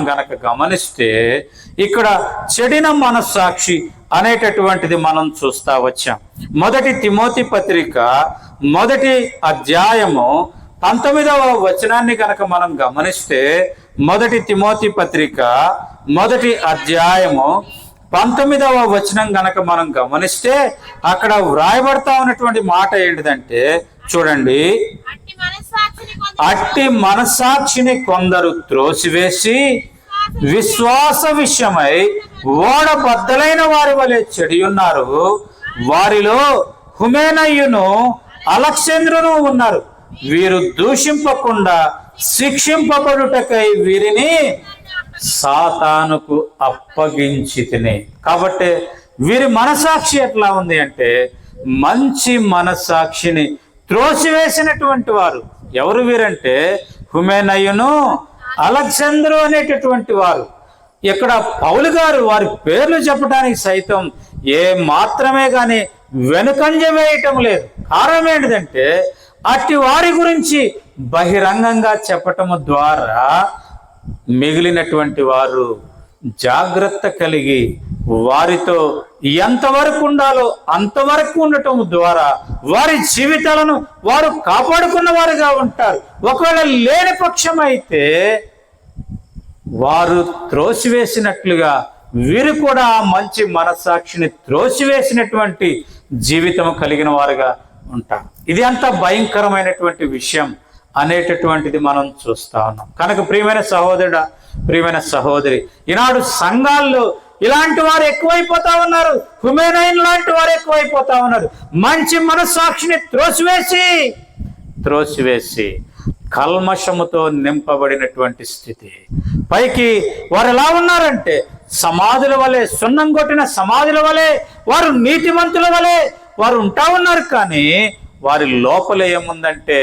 గనక గమనిస్తే ఇక్కడ చెడిన మనస్సాక్షి అనేటటువంటిది మనం చూస్తా వచ్చాం. మొదటి తిమోతి పత్రిక మొదటి అధ్యాయము పంతొమ్మిదవ వచనాన్ని కనుక మనం గమనిస్తే మొదటి తిమోతి పత్రిక మొదటి అధ్యాయము పంతొమ్మిదవ వచనం గనక మనం గమనిస్తే అక్కడ వ్రాయబడతా ఉన్నటువంటి మాట ఏంటిదంటే చూడండి. అట్టి మనసాక్షిని కొందరు త్రోసివేసి విశ్వాస విషయమై ఓడ బద్దలైన వారి వలె చెడి ఉన్నారు. వారిలో హుమేనయ్యును అలక్సేంద్రును ఉన్నారు. వీరు దూషింపకుండా శిక్షింపబడుటకై వీరిని సాతానుకు అప్పగించి తిని. కాబట్టి వీరి మనసాక్షి ఎట్లా ఉంది అంటే మంచి మనసాక్షిని త్రోసివేసినటువంటి వారు. ఎవరు వీరంటే హుమేనయ్యను అలెగ్జాందరు అనేటటువంటి వారు. ఇక్కడ పౌలు గారు వారి పేర్లు చెప్పడానికి సైతం ఏ మాత్రమే గాని వెనుకంజ వేయటం లేదు. కారణం ఏంటిదంటే అట్టి వారి గురించి బహిరంగంగా చెప్పటం ద్వారా మిగిలినటువంటి వారు జాగ్రత్త కలిగి వారితో ఎంతవరకు ఉండాలో అంతవరకు ఉండటం ద్వారా వారి జీవితాలను వారు కాపాడుకున్న వారుగా ఉంటారు. ఒకవేళ లేని పక్షం అయితే వారు త్రోసివేసినట్లుగా వీరు కూడా ఆ మంచి మనస్సాక్షిని త్రోసివేసినటువంటి జీవితం కలిగిన వారుగా ఉంటారు. ఇది అంత భయంకరమైనటువంటి విషయం అనేటటువంటిది మనం చూస్తా ఉన్నాం. కనుక ప్రియమైన సహోదరుడ ప్రియమైన సహోదరి ఈనాడు సంఘాల్లో ఇలాంటి వారు ఎక్కువైపోతా ఉన్నారు. హుమేనైన్ లాంటి వారు ఎక్కువైపోతా ఉన్నారు. మంచి మనస్సాక్షిని త్రోసివేసి. త్రోసివేసి కల్మషముతో నింపబడినటువంటి స్థితి. పైకి వారు ఎలా ఉన్నారంటే సమాధుల వలె సున్నం కొట్టిన సమాధుల వలె వారు నీతిమంతుల వలె వారు ఉంటా ఉన్నారు కానీ వారి లోపల ఏముందంటే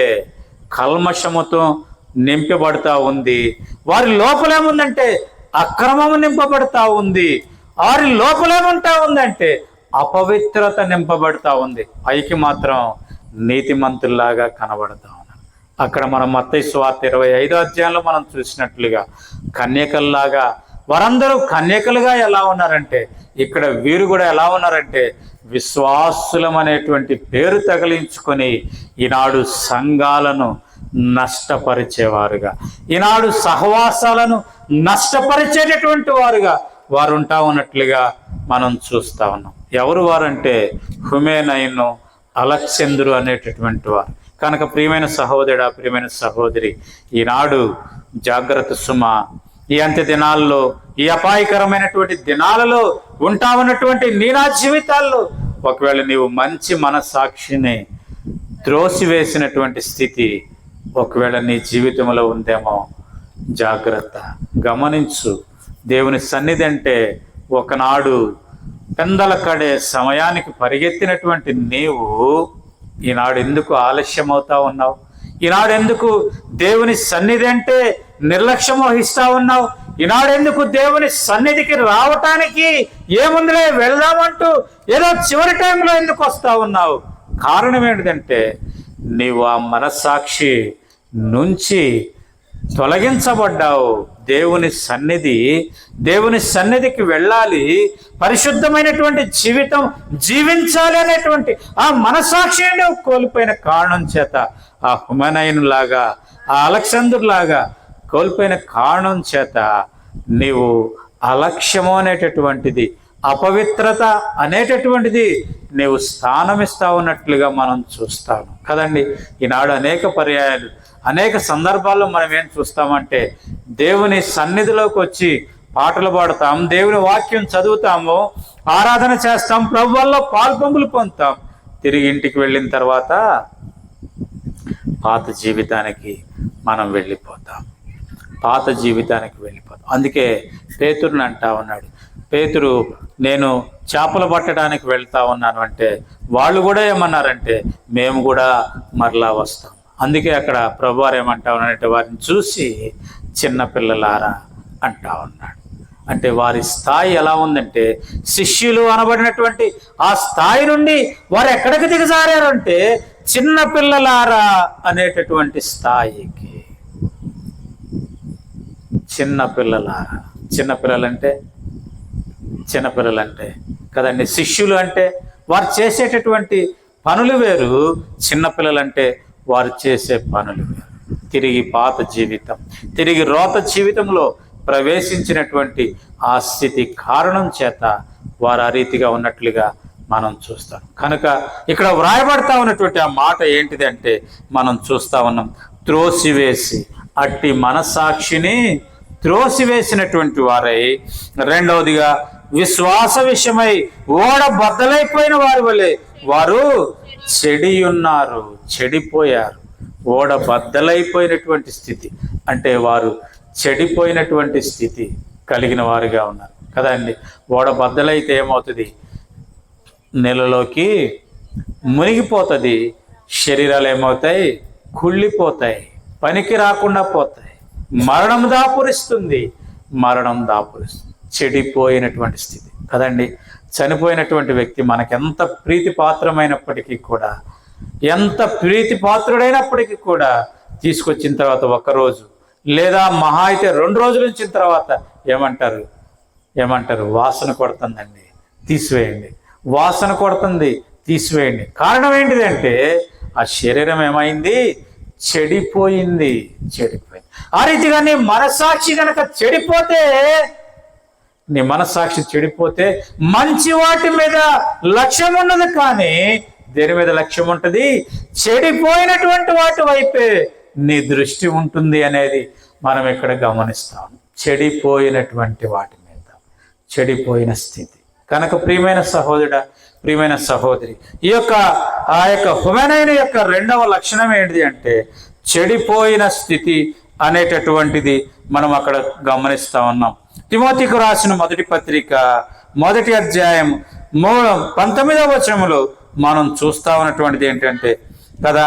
కల్మషముతో నింపబడతా ఉంది. వారి లోపల ఏముందంటే అక్రమము నింపబడతా ఉంది. వారి లోపల ఉంటా ఉందంటే అపవిత్రత నింపబడతా ఉంది. పైకి మాత్రం నీతిమంతుల్లాగా కనబడతా ఉన్నారు అక్కడ మనం మత్తయి స్వార్థ ఇరవై ఐదో అధ్యాయంలో మనం చూసినట్లుగా కన్యకల్లాగా వారందరూ కన్యకలుగా ఎలా ఉన్నారంటే ఇక్కడ వీరు కూడా ఎలా ఉన్నారంటే విశ్వాసులం అనేటువంటి పేరు తగిలించుకొని ఈనాడు సంఘాలను నష్టపరిచేవారుగా. ఈనాడు సహవాసాలను నష్టపరిచేటటువంటి వారుగా వారు ఉంటా ఉన్నట్లుగా మనం చూస్తా ఉన్నాం. ఎవరు వారంటే హుమేనైను అలక్సేంద్రు అనేటటువంటి వారు. కనుక ప్రియమైన సహోదరుడా ప్రియమైన సహోదరి ఈనాడు జాగ్రత్త సుమ ఈ అంత్య దినాల్లో ఈ అపాయకరమైనటువంటి దినాలలో ఉంటా ఉన్నటువంటి నీనా జీవితాల్లో ఒకవేళ నీవు మంచి మనస్సాక్షిని త్రోసివేసినటువంటి స్థితి ఒకవేళ నీ జీవితంలో ఉందేమో జాగ్రత్త. గమనించు దేవుని సన్నిధి అంటే ఒకనాడు పెందల కడే సమయానికి పరిగెత్తినటువంటి నీవు ఈనాడు ఎందుకు ఆలస్యం అవుతా ఉన్నావు? ఈనాడు ఎందుకు దేవుని సన్నిధి అంటే నిర్లక్ష్యం వహిస్తా ఉన్నావు? ఈనాడు ఎందుకు దేవుని సన్నిధికి రావటానికి ఏముందిలే వెళ్దామంటూ ఏదో చివరి టైంలో ఎందుకు వస్తా ఉన్నావు? కారణం ఏంటిదంటే నీవు ఆ మనస్సాక్షి నుంచి తొలగించబడ్డావు. దేవుని సన్నిధి దేవుని సన్నిధికి వెళ్ళాలి. పరిశుద్ధమైనటువంటి జీవితం జీవించాలి అనేటువంటి ఆ మనసాక్షిని నువ్వు కోల్పోయిన కారణం చేత ఆ హుమనయను లాగా ఆ అలెక్సాందర్ లాగా కోల్పోయిన కారణం చేత నీవు అలక్ష్యము అనేటటువంటిది అపవిత్రత అనేటటువంటిది నీవు స్థానమిస్తా ఉన్నట్లుగా మనం చూస్తాము. కదండి? ఈనాడు అనేక పర్యాయాలు అనేక సందర్భాల్లో మనం ఏం చూస్తామంటే దేవుని సన్నిధిలోకి వచ్చి పాటలు పాడతాం దేవుని వాక్యం చదువుతాము ఆరాధన చేస్తాం ప్రభు వల్ల పాల్పంపులు పొందుతాం. తిరిగి ఇంటికి వెళ్ళిన తర్వాత పాత జీవితానికి మనం వెళ్ళిపోతాం. పాత జీవితానికి వెళ్ళిపోతాం. అందుకే పేతుర్ని అంటా ఉన్నాడు పేతురు నేను చేపలు పట్టడానికి వెళ్తా ఉన్నాను అంటే వాళ్ళు కూడా ఏమన్నారంటే మేము కూడా మరలా వస్తాం. అందుకే అక్కడ ప్రభువారు ఏమంటా ఉన్నారంటే వారిని చూసి చిన్నపిల్లలారా అంటా ఉన్నాడు. అంటే వారి స్థాయి ఎలా ఉందంటే శిష్యులు అనబడినటువంటి ఆ స్థాయి నుండి వారు ఎక్కడికి దిగజారంటే చిన్నపిల్లలారా అనేటటువంటి స్థాయికి. చిన్నపిల్లలారా చిన్నపిల్లలంటే చిన్నపిల్లలు అంటే కదండి. శిష్యులు అంటే వారు చేసేటటువంటి పనులు వేరు చిన్నపిల్లలు అంటే వారు చేసే పనులు వేరు. తిరిగి పాత జీవితం తిరిగి రోత జీవితంలో ప్రవేశించినటువంటి ఆ స్థితి కారణం చేత వారు ఆ రీతిగా ఉన్నట్లుగా మనం చూస్తాం. కనుక ఇక్కడ వ్రాయబడతా ఉన్నటువంటి ఆ మాట ఏంటిది అంటే మనం చూస్తా ఉన్నాం త్రోసివేసి అట్టి మనసాక్షిని త్రోసివేసినటువంటి వారై రెండవదిగా విశ్వాస విషయమై ఓడ బద్దలైపోయిన వారి వలె వారు చెడి ఉన్నారు చెడిపోయారు. ఓడ బద్దలైపోయినటువంటి స్థితి. అంటే వారు చెడిపోయినటువంటి స్థితి కలిగిన వారుగా ఉన్నారు. కదండి ఓడ బద్దలైతే ఏమవుతుంది? నెలలోకి మునిగిపోతుంది. శరీరాలు ఏమవుతాయి? కుళ్ళిపోతాయి. పనికి రాకుండా పోతాయి. మరణం దాపురిస్తుంది. మరణం దాపురిస్తుంది. చెడిపోయినటువంటి స్థితి. కదండి? చనిపోయినటువంటి వ్యక్తి మనకెంత ప్రీతిపాత్రమైనప్పటికీ కూడా ఎంత ప్రీతిపాత్రుడైనప్పటికీ కూడా తీసుకొచ్చిన తర్వాత ఒక్కరోజు లేదా మహా అయితే రెండు రోజులు ఉంచిన తర్వాత ఏమంటారు? ఏమంటారు? వాసన కొడుతుందండి. తీసివేయండి. వాసన కొడుతుంది. తీసివేయండి. కారణం ఏంటిది అంటే ఆ శరీరం ఏమైంది? చెడిపోయింది. చెడిపోయింది. ఆ రీతి కానీ మనసాక్షి కనుక చెడిపోతే నీ మనస్సాక్షి చెడిపోతే మంచి వాటి మీద లక్ష్యం ఉండదు కానీ దేని మీద లక్ష్యం ఉంటుంది? చెడిపోయినటువంటి వాటి వైపే నీ దృష్టి ఉంటుంది అనేది మనం ఇక్కడ గమనిస్తాం. చెడిపోయినటువంటి వాటి మీద చెడిపోయిన స్థితి. కనుక ప్రియమైన సహోదరుడ ప్రియమైన సహోదరి ఈ యొక్క ఆ యొక్క హుమెనైన యొక్క రెండవ లక్షణం ఏంటిది అంటే చెడిపోయిన స్థితి అనేటటువంటిది మనం అక్కడ గమనిస్తా ఉన్నాం. తిమోతికు రాసిన మొదటి పత్రిక మొదటి అధ్యాయం మూలం పంతొమ్మిదవ వచనంలో మనం చూస్తా ఉన్నటువంటిది ఏంటంటే కదా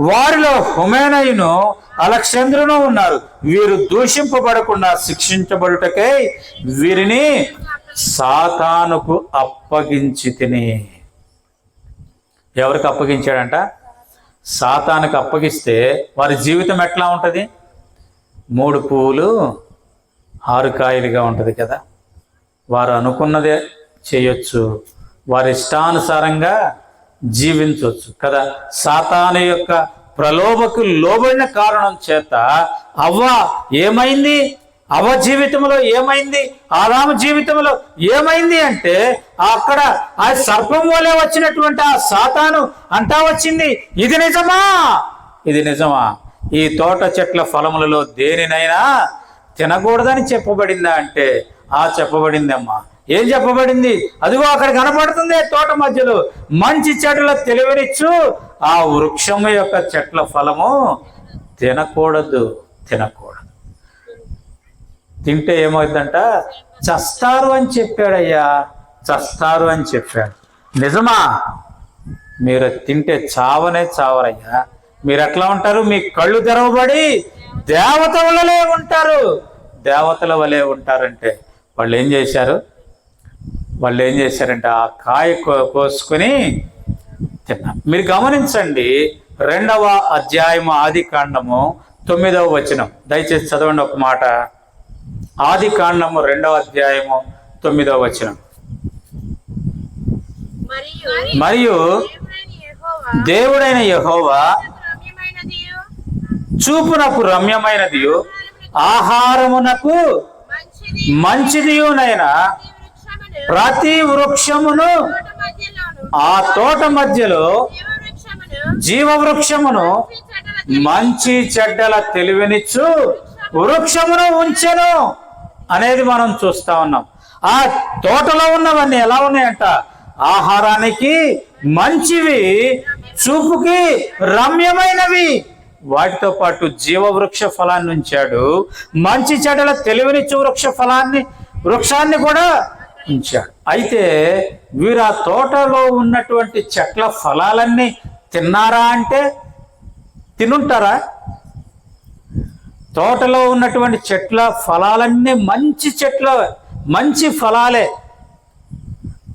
వారిలో హుమేనయును అలక్షంద్రును ఉన్నారు. వీరు దూషింపబడకుండా శిక్షించబడుటకై వీరిని సాతానుకు అప్పగించి తిని. ఎవరికి అప్పగించాడంట? సాతానుకు అప్పగిస్తే వారి జీవితం ఎట్లా ఉంటుంది? మూడు పువ్వులు ఆరు కాయలుగా ఉంటుంది కదా. వారు అనుకున్నదే చేయొచ్చు. వారి ఇష్టానుసారంగా జీవించవచ్చు కదా. సాతాను యొక్క ప్రలోభకు లోబడిన కారణం చేత అవ్వ ఏమైంది? అవ్వ జీవితంలో ఏమైంది? ఆదాము జీవితంలో ఏమైంది అంటే అక్కడ ఆ సర్పం వలె వచ్చినటువంటి ఆ సాతాను అంటా వచ్చింది. ఇది నిజమా? ఇది నిజమా? ఈ తోట చెట్ల ఫలములలో దేనినైనా తినకూడదని చెప్పబడిందా అంటే ఆ చెప్పబడిందమ్మా. ఏం చెప్పబడింది? అదిగో అక్కడ కనపడుతుంది తోట మధ్యలో. మంచి చెట్ల తెలివినిచ్చు ఆ వృక్షము యొక్క చెట్ల ఫలము తినకూడదు తినకూడదు. తింటే ఏమవుతుందంట? చస్తారు అని చెప్పాడయ్యా చస్తారు అని చెప్పాడు. నిజమా? మీరు తింటే చావనే చావరయ్యా. మీరు ఎట్లా ఉంటారు? మీ కళ్ళు తెరవబడి దేవతలలే ఉంటారు. దేవతల వలె ఉంటారంటే వాళ్ళు ఏం చేశారు? వాళ్ళు ఏం చేశారంటే ఆ కాయ కోసుకొని తిన్నారు. మీరు గమనించండి రెండవ అధ్యాయము ఆది కాండము తొమ్మిదవ వచనం. దయచేసి చదవండి ఒక మాట. ఆది కాండము రెండవ అధ్యాయము తొమ్మిదవ వచనం. మరియు దేవుడైన యెహోవా చూపునకు రమ్యమైనది ఆహారమునకు మంచిది మంచిదియునైన ప్రతి వృక్షమును ప్రతి వృక్షమును ఆ తోట మధ్యలో జీవవృక్షమును జీవ వృక్షమును మంచి చెడ్డల తెలివినిచ్చు వృక్షమును ఉంచెను అనేది మనం చూస్తా ఉన్నాం. ఆ తోటలో ఉన్నవన్నీ ఎలా ఉన్నాయంట? ఆహారానికి మంచివి చూపుకి రమ్యమైనవి. వాటితో పాటు జీవవృక్ష ఫలాన్ని ఉంచాడు. మంచి చెడల తెలివినిచ్చు వృక్ష ఫలాన్ని వృక్షాన్ని కూడా ఉంచాడు. అయితే వీరు ఆ తోటలో ఉన్నటువంటి చెట్ల ఫలాలన్నీ తిన్నారా అంటే తినుంటారా? తోటలో ఉన్నటువంటి చెట్ల ఫలాలన్నీ మంచి చెట్ల మంచి ఫలాలే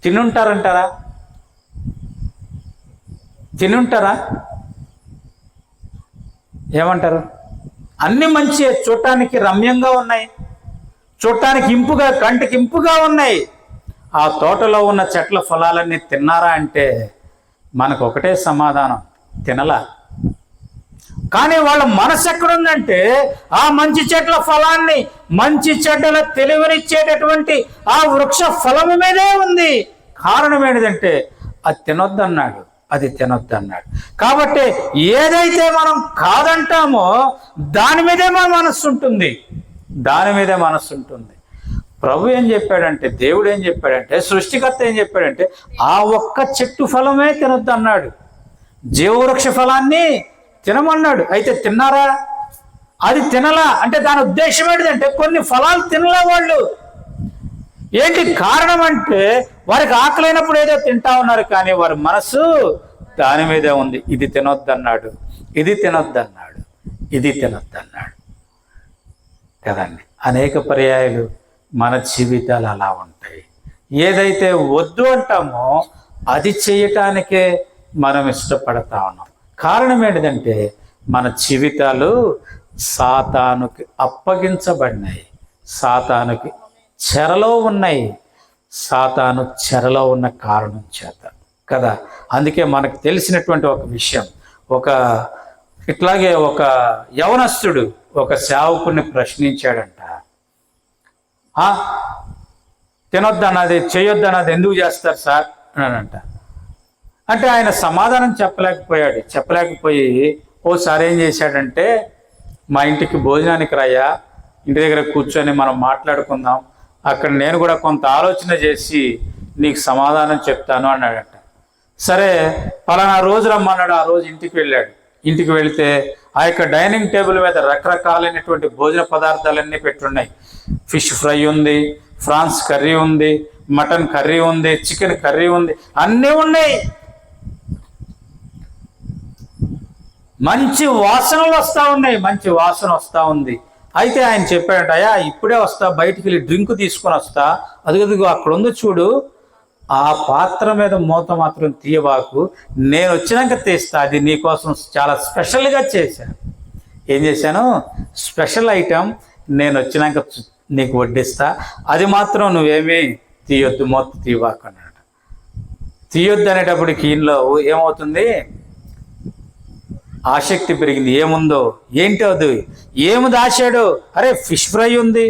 తినుంటారంటారా? తినుంటారా? ఏమంటారు? అన్ని మంచి చూడటానికి రమ్యంగా ఉన్నాయి. చూడటానికి ఇంపుగా కంటికి ఇంపుగా ఉన్నాయి. ఆ తోటలో ఉన్న చెట్ల ఫలాలన్నీ తిన్నారా అంటే మనకు ఒకటే సమాధానం తినలా. కానీ వాళ్ళ మనసు ఎక్కడుందంటే ఆ మంచి చెట్ల ఫలాన్ని మంచి చెడ్డల తెలివినిచ్చేటటువంటి ఆ వృక్ష ఫలము మీదే ఉంది. కారణం ఏంటిదంటే అది తినొద్దన్నాడు. అది తినొద్దన్నాడు కాబట్టి ఏదైతే మనం కాదంటామో దాని మీదే మన మనస్సు ఉంటుంది. దాని మీదే మనస్సు ఉంటుంది. ప్రభు ఏం చెప్పాడంటే దేవుడు ఏం చెప్పాడంటే సృష్టికర్త ఏం చెప్పాడంటే ఆ ఒక్క చెట్టు ఫలమే తినొద్దు అన్నాడు. జీవవృక్ష ఫలాన్ని తినమన్నాడు. అయితే తిన్నారా? అది తినలా. అంటే దాని ఉద్దేశం ఏంటిదంటే కొన్ని ఫలాలు తినలే వాళ్ళు. ఏంటి కారణం అంటే వారికి ఆకలైనప్పుడు ఏదో తింటా ఉన్నారు కానీ వారి మనసు దాని మీదే ఉంది. ఇది తినొద్దన్నాడు. ఇది తినొద్దన్నాడు. ఇది తినొద్దన్నాడు. కదండి? అనేక పర్యాయాలు మన జీవితాలు అలా ఉంటాయి. ఏదైతే వద్దు అంటామో అది చేయటానికే మనం ఇష్టపడతా ఉన్నాం. కారణం ఏంటిదంటే మన జీవితాలు సాతానుకి అప్పగించబడినాయి. సాతానుకి చెరలో ఉన్నాయి. సాతాను చెరలో ఉన్న కారణం చేత. కదా? అందుకే మనకు తెలిసినటువంటి ఒక విషయం. ఒక ఇట్లాగే ఒక యవనస్తుడు ఒక సేవకుని ప్రశ్నించాడంట. "ఆ, తినొద్దన్నది చేయొద్దన్నది ఎందుకు చేస్తారు సార్? అన్నాడంట. అంటే ఆయన సమాధానం చెప్పలేకపోయాడు. చెప్పలేకపోయి ఓసారి ఏం చేశాడంటే మా ఇంటికి భోజనానికి రాయా? ఇంటి దగ్గర కూర్చొని మనం మాట్లాడుకుందాం. అక్కడ నేను కూడా కొంత ఆలోచన చేసి నీకు సమాధానం చెప్తాను అన్నాడట. సరే పలానా రోజు రమ్మన్నాడు ఆ రోజు ఇంటికి వెళ్ళాడు. ఇంటికి వెళితే ఆ యొక్క డైనింగ్ టేబుల్ మీద రకరకాలైనటువంటి భోజన పదార్థాలన్నీ పెట్టున్నాయి. ఫిష్ ఫ్రై ఉంది ఫ్రాన్స్ కర్రీ ఉంది మటన్ కర్రీ ఉంది చికెన్ కర్రీ ఉంది అన్నీ ఉన్నాయి. మంచి వాసనలు వస్తూ ఉన్నాయి మంచి వాసన వస్తూ ఉంది. అయితే ఆయన చెప్పాడట అయ్యా ఇప్పుడే వస్తా బయటికి వెళ్ళి డ్రింక్ తీసుకొని వస్తా. అదిగదిగో అక్కడ ఉంది చూడు. ఆ పాత్ర మీద మూత మాత్రం తీయబాకు. నేను వచ్చినాక తీస్తా. అది నీకోసం చాలా స్పెషల్గా చేశాను ఏం చేశాను? స్పెషల్ ఐటెం నేను వచ్చినాక నీకు వడ్డిస్తా. అది మాత్రం నువ్వేమీ తీయొద్దు మూత తీయబాకు అన్నాడు తీయొద్దు అనేటప్పటికి ఈయనలో ఏమవుతుంది? ఆసక్తి పెరిగింది. ఏముందో? ఏంటో అది? ఏమి దాచాడు? అరే ఫిష్ ఫ్రై ఉంది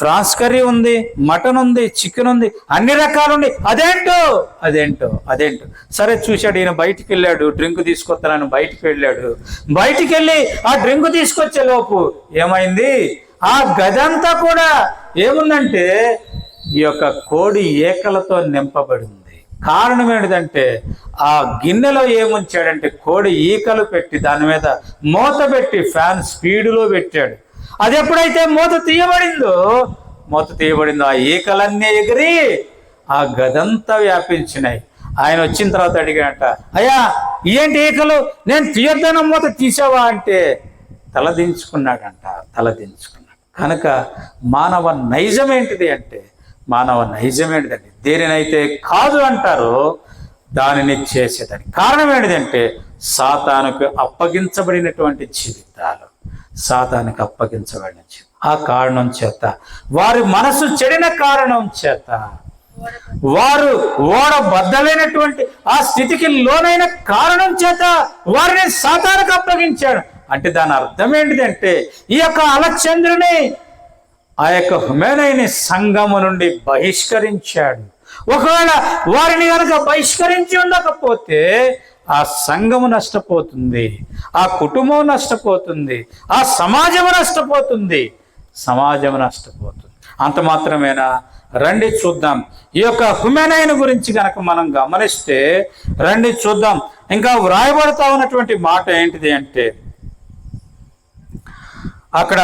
ఫ్రాన్స్ కర్రీ ఉంది మటన్ ఉంది చికెన్ ఉంది అన్ని రకాలు ఉంది అదేంటో? అదేంటో? అదేంటో? సరే చూశాడు ఈయన బయటికి వెళ్ళాడు డ్రింక్ తీసుకొస్తానని బయటికి వెళ్ళాడు బయటికి వెళ్ళి ఆ డ్రింక్ తీసుకొచ్చే లోపు ఏమైంది? ఆ గదంతా కూడా ఏముందంటే ఈ యొక్క కోడి ఏకలతో నింపబడింది. కారణం ఏంటిదంటే ఆ గిన్నెలో ఏముంచాడంటే కోడి ఈకలు పెట్టి దాని మీద మూత పెట్టి ఫ్యాన్ స్పీడులో పెట్టాడు. అది ఎప్పుడైతే మూత తీయబడిందో మూత తీయబడిందో ఆ ఈకలన్నీ ఎగిరి ఆ గదంతా వ్యాపించినాయి. ఆయన వచ్చిన తర్వాత అడిగాట అయ్యా ఏంటి ఈకలు? నేను తీయొద్దన మూత తీసావా? అంటే తలదించుకున్నాడంట తలదించుకున్నాడు కనుక మానవ నైజం ఏంటిది అంటే మానవ నైజం ఏంటిదండి దేనినైతే కాదు అంటారో దానిని చేసేదని. కారణం ఏంటిదంటే సాతానుకు అప్పగించబడినటువంటి జీవితాలు. సాతానికి అప్పగించబడిన జీవితం ఆ కారణం చేత వారి మనసు చెడిన కారణం చేత వారు ఓడ బద్దలైనటువంటి ఆ స్థితికి లోనైన కారణం చేత వారిని సాతానికి అప్పగించాడు. అంటే దాని అర్థం ఏంటిదంటే ఈ యొక్క అలచంద్రుని ఆ యొక్క హుమేనైని సంఘము నుండి బహిష్కరించాడు. ఒకవేళ వారిని కనుక బహిష్కరించి ఉండకపోతే ఆ సంఘము నష్టపోతుంది ఆ కుటుంబం నష్టపోతుంది ఆ సమాజము నష్టపోతుంది సమాజం నష్టపోతుంది. అంత మాత్రమేనా? రండి చూద్దాం. ఈ యొక్క హుమెనైన్ గురించి కనుక మనం గమనిస్తే రండి చూద్దాం. ఇంకా వ్రాయబడతా ఉన్నటువంటి మాట ఏంటిది అంటే అక్కడ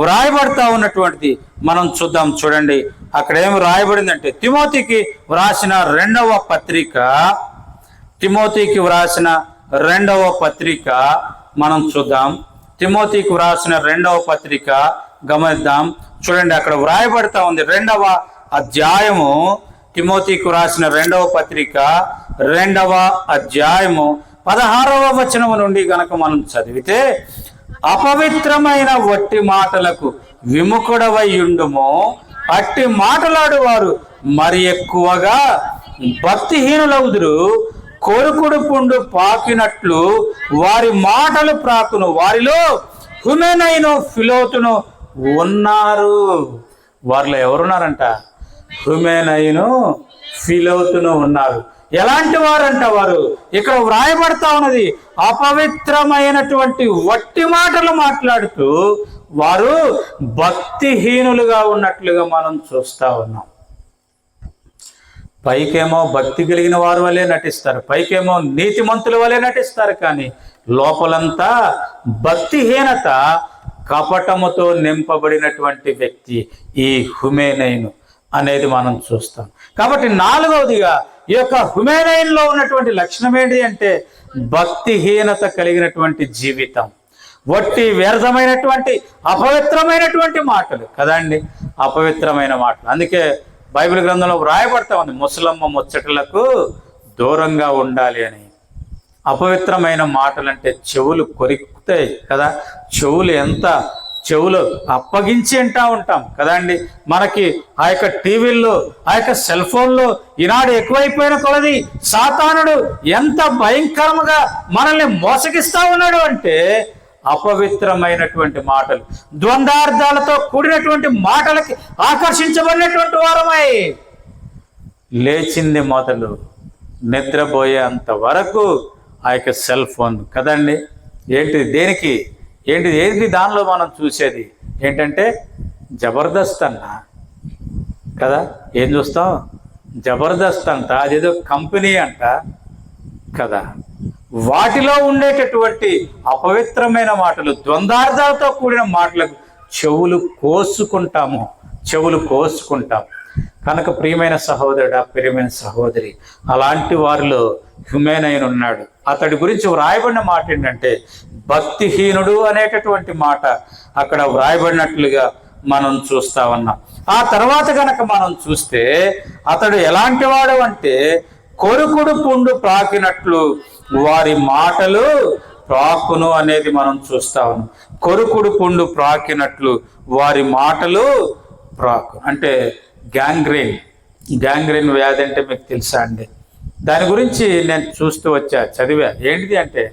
వ్రాయబడతా ఉన్నటువంటిది మనం చూద్దాం చూడండి. అక్కడ ఏం వ్రాయబడిందంటే తిమోతికి వ్రాసిన రెండవ పత్రిక తిమోతికి వ్రాసిన రెండవ పత్రిక మనం చూద్దాం. తిమోతికి వ్రాసిన రెండవ పత్రిక గమనిద్దాం. చూడండి అక్కడ వ్రాయబడతా ఉంది రెండవ అధ్యాయము. తిమోతికి వ్రాసిన రెండవ పత్రిక రెండవ అధ్యాయము. పదహారవ వచనము నుండి గనక మనం చదివితే అపవిత్రమైన వట్టి మాటలకు విముఖుడవై ఉండుమో అట్టి మాటలాడువారు మరి ఎక్కువగా భక్తిహీనులవుదురు. కొరుకుడు పుండు పాకినట్లు వారి మాటలు ప్రాకును వారిలో హుమెనైను ఫిలోతును ఉన్నారు. వారిలో ఎవరున్నారంట? హుమెనైను ఫిలోతును ఉన్నారు. ఎలాంటి వారంట వారు ఇక్కడ వ్రాయబడతా ఉన్నది అపవిత్రమైనటువంటి వట్టి మాటలు మాట్లాడుతూ వారు భక్తిహీనులుగా ఉన్నట్లుగా మనం చూస్తా ఉన్నాం. పైకేమో భక్తి కలిగిన వారు వలె నటిస్తారు. పైకేమో నీతిమంతుల వలె నటిస్తారు కానీ లోపలంతా భక్తిహీనత కపటముతో నింపబడినటువంటి వ్యక్తి ఈ హుమేనైను అనేది మనం చూస్తాం. కాబట్టి నాలుగవదిగా ఈ యొక్క హుమేనైన్లో ఉన్నటువంటి లక్షణం ఏంటి అంటే భక్తిహీనత కలిగినటువంటి జీవితం. వట్టి వ్యర్థమైనటువంటి అపవిత్రమైనటువంటి మాటలు. కదండి అపవిత్రమైన మాటలు. అందుకే బైబిల్ గ్రంథంలో వ్రాయబడతా ఉంది ముసలమ్మ ముచ్చటలకు దూరంగా ఉండాలి అని. అపవిత్రమైన మాటలు అంటే చెవులు కొరికుతాయి కదా? చెవులు ఎంత చెవులు అప్పగించి అంటా ఉంటాం కదండి. మనకి ఆ యొక్క టీవీల్లో ఆ యొక్క సెల్ ఫోన్లో ఈనాడు ఎక్కువైపోయిన కొలది సాతానుడు ఎంత భయంకరముగా మనల్ని మోసగిస్తా ఉన్నాడు అంటే అపవిత్రమైనటువంటి మాటలు ద్వంద్వార్థాలతో కూడినటువంటి మాటలకి ఆకర్షించబడినటువంటి వారమై లేచింది మొదలు నిద్రపోయేంత వరకు ఆ యొక్క సెల్ ఫోన్ కదండి. ఏంటి దేనికి? ఏంటి ఏంటి దానిలో మనం చూసేది? ఏంటంటే జబర్దస్త్ అన్న కదా? ఏం చూస్తాం? జబర్దస్త్ అంట అదేదో కంపెనీ అంట కదా? వాటిలో ఉండేటటువంటి అపవిత్రమైన మాటలు ద్వంద్వార్థాలతో కూడిన మాటలకు చెవులు కోసుకుంటాము చెవులు కోసుకుంటాము. కనుక ప్రియమైన సహోదరుడా ప్రియమైన సహోదరి అలాంటి వారిలో హ్యుమేనైన ఉన్నాడు. అతడి గురించి వ్రాయబడిన మాట ఏంటంటే భక్తిహీనుడు అనేటటువంటి మాట అక్కడ వ్రాయబడినట్లుగా మనం చూస్తా ఉన్నాం. ఆ తర్వాత కనుక మనం చూస్తే అతడు ఎలాంటి వాడు అంటే కొరుకుడు పుండు ప్రాకినట్లు వారి మాటలు ప్రాకును అనేది మనం చూస్తా ఉన్నాం. కొరుకుడు పుండు ప్రాకినట్లు వారి మాటలు ప్రాకు అంటే గ్యాంగ్రీన్ గ్యాంగ్రీన్ వ్యాధి అంటే మీకు తెలుసా అండి? దాని గురించి నేను చూస్తూ వచ్చా చదివా. ఏంటిది అంటే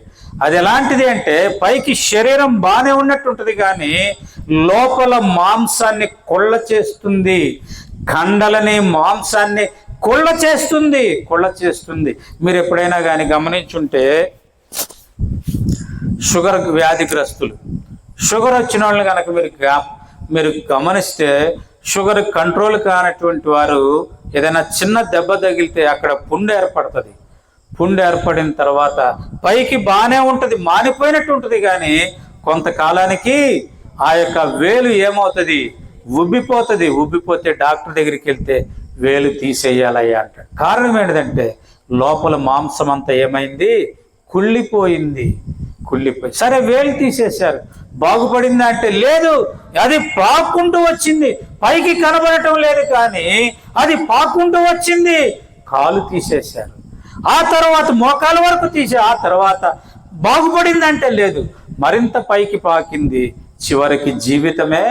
అది ఎలాంటిది అంటే పైకి శరీరం బాగానే ఉన్నట్టు ఉంటుంది కానీ లోపల మాంసాన్ని కొళ్ళ చేస్తుంది. కండలని మాంసాన్ని కొళ్ళ చేస్తుంది. కొళ్ళ చేస్తుంది. మీరు ఎప్పుడైనా కానీ గమనించుంటే షుగర్ వ్యాధిగ్రస్తులు షుగర్ వచ్చిన వాళ్ళని కనుక మీరు మీరు గమనిస్తే షుగర్ కంట్రోల్ కానటువంటి వారు ఏదైనా చిన్న దెబ్బ తగిలితే అక్కడ పుండు ఏర్పడుతుంది. పుండు ఏర్పడిన తర్వాత పైకి బాగానే ఉంటుంది మానిపోయినట్టు ఉంటుంది కానీ కొంతకాలానికి ఆ యొక్క వేలు ఏమవుతుంది? ఉబ్బిపోతుంది. ఉబ్బిపోతే డాక్టర్ దగ్గరికి వెళ్తే వేలు తీసేయాలయ్యా అంటాడు కారణం ఏంటిదంటే లోపల మాంసం అంతా ఏమైంది? కుళ్ళిపోయింది. కుళ్ళిపోయి సరే వేలు తీసేశారు. బాగుపడిందా అంటే లేదు. అది పాక్కుంటూ వచ్చింది. పైకి కనబడటం లేదు కానీ అది పాకుంటూ వచ్చింది. కాలు తీసేశారు. ఆ తర్వాత మోకాల వరకు తీసే ఆ తర్వాత బాగుపడిందంటే లేదు. మరింత పైకి పాకింది. చివరికి జీవితమే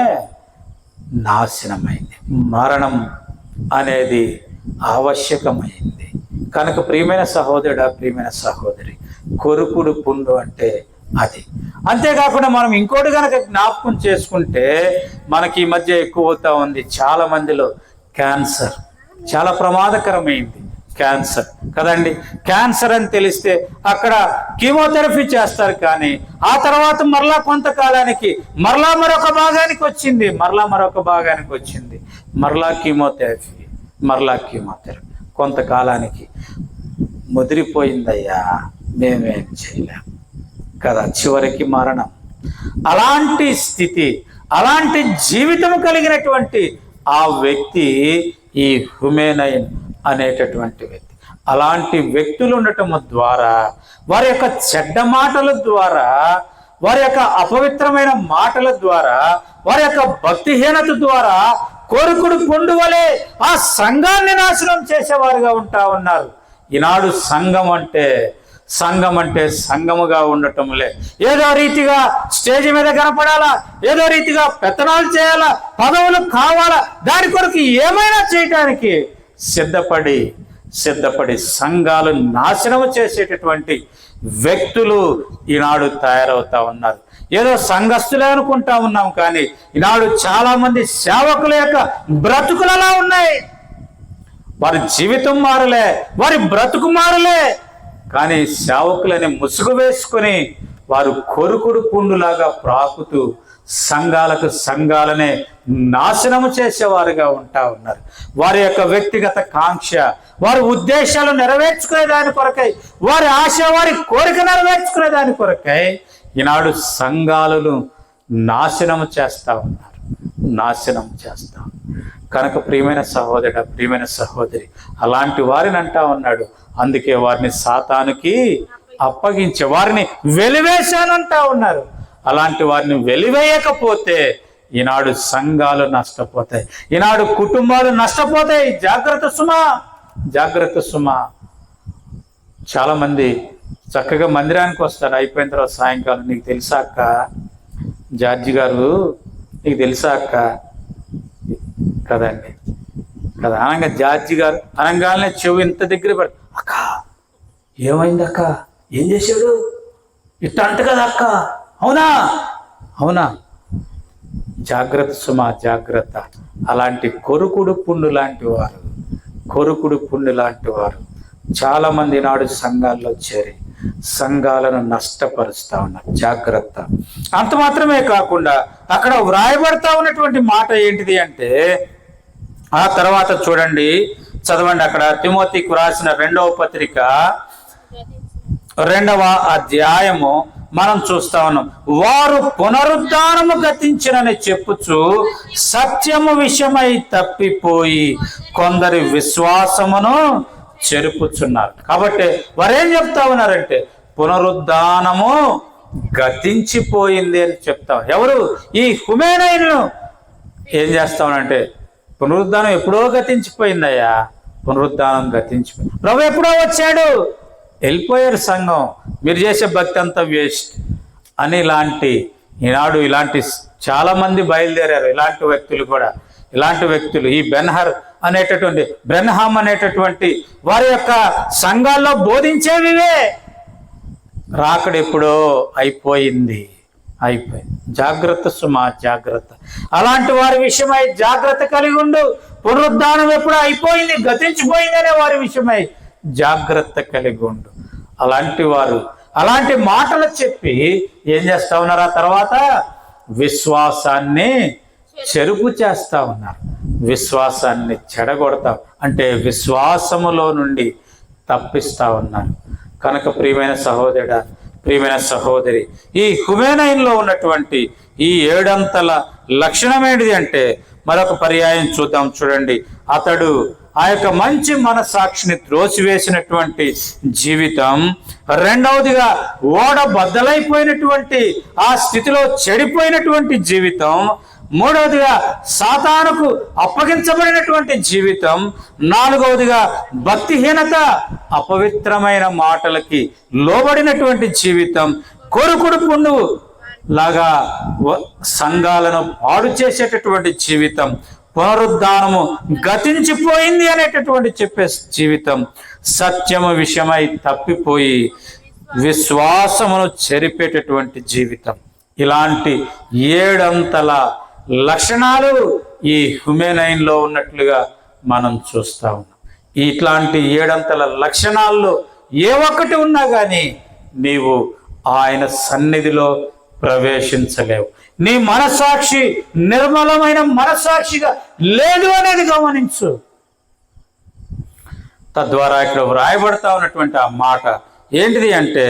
నాశనమైంది. మరణం అనేది ఆవశ్యకమైంది. కనుక ప్రియమైన సహోదరుడా ప్రియమైన సహోదరి కొరుకుడు పుండు అంటే అది. అంతేకాకుండా మనం ఇంకోటి కనుక జ్ఞాపకం చేసుకుంటే మనకి ఈ మధ్య ఎక్కువ అవుతా ఉంది చాలా మందిలో క్యాన్సర్. చాలా ప్రమాదకరమైంది క్యాన్సర్. కదండి? క్యాన్సర్ అని తెలిస్తే అక్కడ కీమోథెరపీ చేస్తారు కానీ ఆ తర్వాత మరలా కొంతకాలానికి మరలా మరొక భాగానికి వచ్చింది. మరలా మరొక భాగానికి వచ్చింది. మరలా కీమోథెరపీ మరలా కీమోథెరపీ. కొంతకాలానికి ముదిరిపోయిందయ్యా. మేమేం చేయలేం. కదా చివరికి మరణం. అలాంటి స్థితి అలాంటి జీవితం కలిగినటువంటి ఆ వ్యక్తి ఈ హుమేనైన్ అనేటటువంటి వ్యక్తి. అలాంటి వ్యక్తులు ఉండటం ద్వారా వారి యొక్క చెడ్డ మాటల ద్వారా వారి యొక్క అపవిత్రమైన మాటల ద్వారా వారి యొక్క భక్తిహీనత ద్వారా కోరుకుడు పొండు ఆ సంఘాన్ని నాశనం చేసేవారుగా ఉంటా ఉన్నారు. ఈనాడు సంఘం అంటే సంఘం అంటే సంఘముగా ఉండటంలే ఏదో రీతిగా స్టేజ్ మీద కనపడాలా? ఏదో రీతిగా పెత్తనాలు చేయాలా? పదవులు కావాలా? దాని కొరకు ఏమైనా చేయటానికి సిద్ధపడి సిద్ధపడి సంఘాలు నాశనం చేసేటటువంటి వ్యక్తులు ఈనాడు తయారవుతా ఉన్నారు. ఏదో సంఘస్థులే అనుకుంటా ఉన్నాం కానీ ఈనాడు చాలా మంది సేవకుల యొక్క బ్రతుకులలా ఉన్నాయి. వారి జీవితం మారలే వారి బ్రతుకు మారలే. కానీ సేవకులని ముసుగు వేసుకొని వారు కొరుకుడు పుండులాగా ప్రాకుతూ సంఘాలకు సంఘాలనే నాశనము చేసేవారుగా ఉంటా ఉన్నారు. వారి యొక్క వ్యక్తిగత కాంక్ష వారి ఉద్దేశాలు నెరవేర్చుకునే దాని కొరకై వారి ఆశ వారి కోరిక నెరవేర్చుకునే దాని కొరకై ఈనాడు సంఘాలను నాశనము చేస్తా ఉన్నారు. నాశనం చేస్తా కనుక ప్రియమైన సహోదరుడు ప్రియమైన సహోదరి అలాంటి వారిని అంటా ఉన్నాడు. అందుకే వారిని సాతానికి అప్పగించే వారిని వెలివేశానంటా ఉన్నారు. అలాంటి వారిని వెలివేయకపోతే ఈనాడు సంఘాలు నష్టపోతాయి ఈనాడు కుటుంబాలు నష్టపోతాయి. జాగ్రత్త సుమా జాగ్రత్త సుమా. చాలా మంది చక్కగా మందిరానికి వస్తారు. అయిపోయిన తర్వాత సాయంకాలం నీకు తెలుసా అక్క జార్జి గారు నీకు తెలుసా అక్క కదండి కదా? అనగా జార్జి గారు అనగానే చెవు ఇంత దగ్గర పడి అక్క ఏమైంది అక్క? ఏం చేశాడు? ఇట్ట అంట కదా అక్క. అవునా? అవునా? జాగ్రత్త సుమా జాగ్రత్త. అలాంటి కొరుకుడు పుండు లాంటి వారు కొరుకుడు పుండు లాంటి వారు చాలా మంది నాడు సంఘాల్లో చేరి సంఘాలను నష్టపరుస్తా ఉన్నారు. జాగ్రత్త. అంత మాత్రమే కాకుండా అక్కడ వ్రాయబడతా ఉన్నటువంటి మాట ఏంటిది అంటే ఆ తర్వాత చూడండి చదవండి అక్కడ. తిమోతికి రాసిన రెండవ పత్రిక రెండవ అధ్యాయము మనం చూస్తా ఉన్నాం. వారు పునరుద్ధానము గతించినని చెప్పుచు సత్యము విషయమై తప్పిపోయి కొందరి విశ్వాసమును చెరుపుచున్నారు. కాబట్టి వారేం చెప్తా ఉన్నారంటే పునరుద్ధానము గతించిపోయింది అని చెప్తాం ఎవరు? ఈ హుమేనైను ఏం చేస్తామనంటే పునరుద్ధానం ఎప్పుడో గతించిపోయిందయ్యా. పునరుద్ధానం గతించిపోయింది. ప్రభు ఎప్పుడో వచ్చాడు? వెళ్ళిపోయారు సంఘం మీరు చేసే భక్తి అంతా వేస్ట్ అని ఇలాంటి ఈనాడు ఇలాంటి చాలా మంది బయలుదేరారు. ఇలాంటి వ్యక్తులు కూడా ఇలాంటి వ్యక్తులు ఈ బెన్హర్ అనేటటువంటి బ్రెన్హామ్ అనేటటువంటి వారి యొక్క సంఘాల్లో బోధించేవివే. రాకడెప్పుడో అయిపోయింది. అయిపోయింది. జాగ్రత్త సుమా జాగ్రత్త. అలాంటి వారి విషయమై జాగ్రత్త కలిగి ఉండు. పునరుద్ధానం ఎప్పుడో అయిపోయింది గతించిపోయిందనే వారి విషయమై జాగ్రత్త కలిగి ఉండు. అలాంటి వారు అలాంటి మాటలు చెప్పి ఏం చేస్తా ఉన్నారు ఆ తర్వాత? విశ్వాసాన్ని చెరుపు చేస్తా ఉన్నారు. విశ్వాసాన్ని చెడగొడతావు. అంటే విశ్వాసములో నుండి తప్పిస్తా ఉన్నాను కనుక ప్రియమైన సహోదరుడ ప్రియమైన సహోదరి ఈ హుమేనైన్లో ఉన్నటువంటి ఈ ఏడంతల లక్షణం ఏంటిది అంటే మరొక పర్యాయం చూద్దాం చూడండి. అతడు ఆ యొక్క మంచి మనసాక్షిని త్రోసివేసినటువంటి జీవితం రెండవదిగా ఓడ బద్దలైపోయినటువంటి ఆ స్థితిలో చెడిపోయినటువంటి జీవితం మూడవదిగా సాతానుకు అప్పగించబడినటువంటి జీవితం. నాలుగవదిగా భక్తిహీనత అపవిత్రమైన మాటలకి లోబడినటువంటి జీవితం. కొరుకుడు పుండు లాగా సంఘాలను పాడు చేసేటటువంటి జీవితం. పునరుద్ధానము గతించిపోయింది అనేటటువంటి చెప్పే జీవితం. సత్యము విషయమై తప్పిపోయి విశ్వాసమును చెరిపేటటువంటి జీవితం. ఇలాంటి ఏడంతల లక్షణాలు ఈ హ్యుమెనైన్లో ఉన్నట్లుగా మనం చూస్తా ఉన్నాం. ఇట్లాంటి ఏడంతల లక్షణాల్లో ఏ ఒక్కటి ఉన్నా కానీ నీవు ఆయన సన్నిధిలో ప్రవేశించలేవు. నీ మనసాక్షి నిర్మలమైన మనసాక్షిగా లేదు అనేది గమనించు. తద్వారా ఇక్కడ వ్రాయబడతా ఉన్నటువంటి ఆ మాట ఏంటిది అంటే